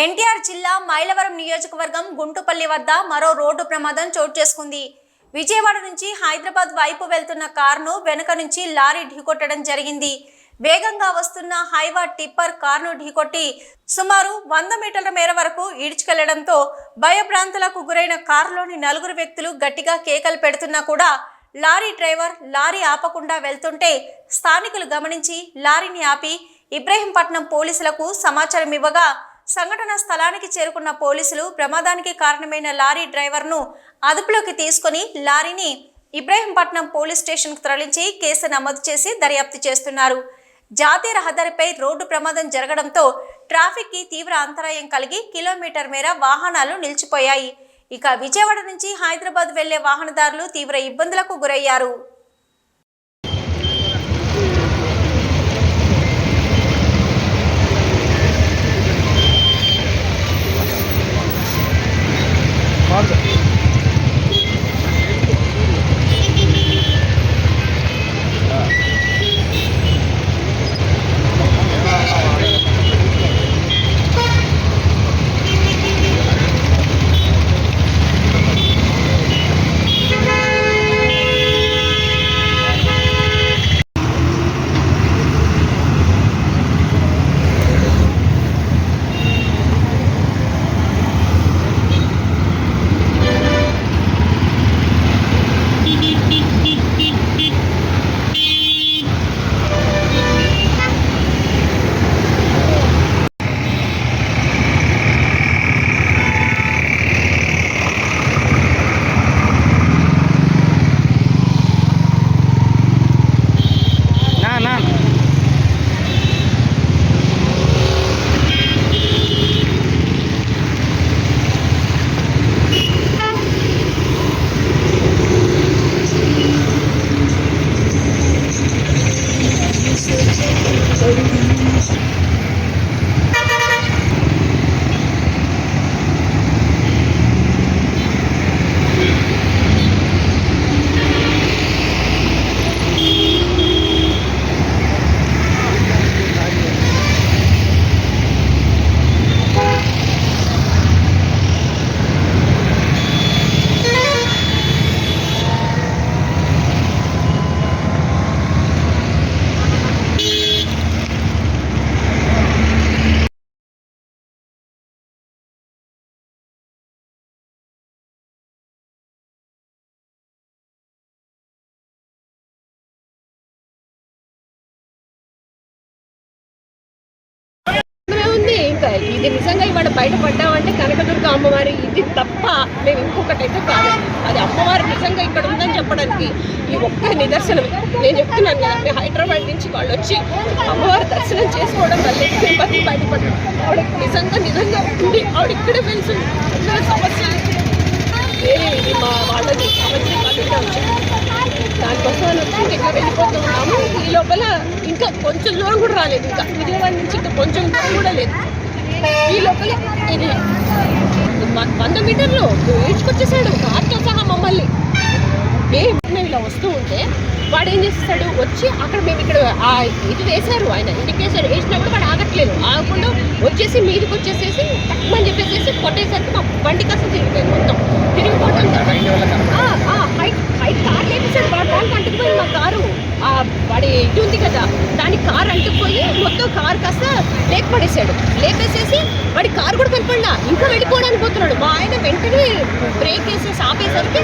ఎన్టీఆర్ జిల్లా మైలవరం నియోజకవర్గం గుంటుపల్లి వద్ద మరో రోడ్డు ప్రమాదం చోటు చేసుకుంది. విజయవాడ నుంచి హైదరాబాద్ వైపు వెళ్తున్న కారును వెనుక నుంచి లారీ ఢీకొట్టడం జరిగింది. వేగంగా వస్తున్న హైవా టిప్పర్ కారును ఢీకొట్టి సుమారు వంద మీటర్ల మేర వరకు ఈడ్చుకెళ్ళడంతో భయభ్రాంతులకు గురైన కారులోని నలుగురు వ్యక్తులు గట్టిగా కేకలు పెడుతున్నా కూడా లారీ డ్రైవర్ లారీ ఆపకుండా వెళ్తుంటే స్థానికులు గమనించి లారీని ఆపి ఇబ్రహీంపట్నం పోలీసులకు సమాచారం ఇవ్వగా సంఘటన స్థలానికి చేరుకున్న పోలీసులు ప్రమాదానికి కారణమైన లారీ డ్రైవర్ను అదుపులోకి తీసుకొని లారీని ఇబ్రహీంపట్నం పోలీస్ స్టేషన్కు తరలించి కేసు నమోదు చేసి దర్యాప్తు చేస్తున్నారు. జాతీయ రహదారిపై రోడ్డు ప్రమాదం జరగడంతో ట్రాఫిక్కి తీవ్ర అంతరాయం కలిగి కిలోమీటర్ మేర వాహనాలు నిలిచిపోయాయి. ఇక విజయవాడ నుంచి హైదరాబాద్ వెళ్ళే వాహనదారులు తీవ్ర ఇబ్బందులకు గురయ్యారు. 子。ఉంది ఇది నిజంగా ఇవాళ బయటపడ్డామంటే కనకదుర్గ అమ్మవారి ఇది తప్ప మేము ఇంకొకటైతే కాదు. అది అమ్మవారు నిజంగా ఇక్కడ ఉందని చెప్పడానికి ఈ ఒక్క నిదర్శనం. నేను చెప్తున్నాను కదా హైదరాబాద్ నుంచి వాళ్ళు వచ్చి అమ్మవారి దర్శనం చేసుకోవడం వల్ల తిరుపతి బయటపడ్డాం ఆవిడ నిజంగా నిజంగా ఉంది ఆవిడ ఇక్కడే తెలుసు ఇక్కడ సమస్య వేరే ఇది మా వాళ్ళది సమస్య దానికోసం వచ్చి ఇంకా వెళ్ళిపోతూ ఉన్నాము ఈ లోపల ఇంకా కొంచెం దూరం కూడా రాలేదు ఇంకా. విజయవాడ నుంచి ఇంకా కొంచెం దూరం కూడా లేదు. ఈ లోపల. ఇది వ- వంద మీటర్లు ఈడ్చుకొచ్చేసాడు కార్తో సహా మమ్మల్ని. మేము ఇలా వస్తూ ఉంటే వాడు ఏం చేస్తాడు? వచ్చి అక్కడ మేము ఇక్కడ ఇది వేశారు. ఆయన ఇండికేషన్ వేసినప్పుడు వాడు ఆగట్లేదు. ఆగకుండా వచ్చేసి మీదకి వచ్చేసేసి తక్కువని చెప్పేసి కొట్టేసరికి మా బండి కాస్త తిరిగిపోయింది మొత్తం. తిరిగిపోవడం ఆ, ఆ, హైట్ హైట్ కార్ లేపేసాడు వాడు దానికి అంటుకుపోయి మా కారు. వాడి ఇది ఉంది కదా దానికి కార్ అంటుకుపోయి కార్ కాస్త లేక్ పడేసాడు లేపేసేసి వాడి కార్ కూడా కనపడినా ఇంకా వెళ్ళిపోవడానికి పోతున్నాడు. మా ఆయన వెంటనే బ్రేక్ వేసేసి ఆపేసరికి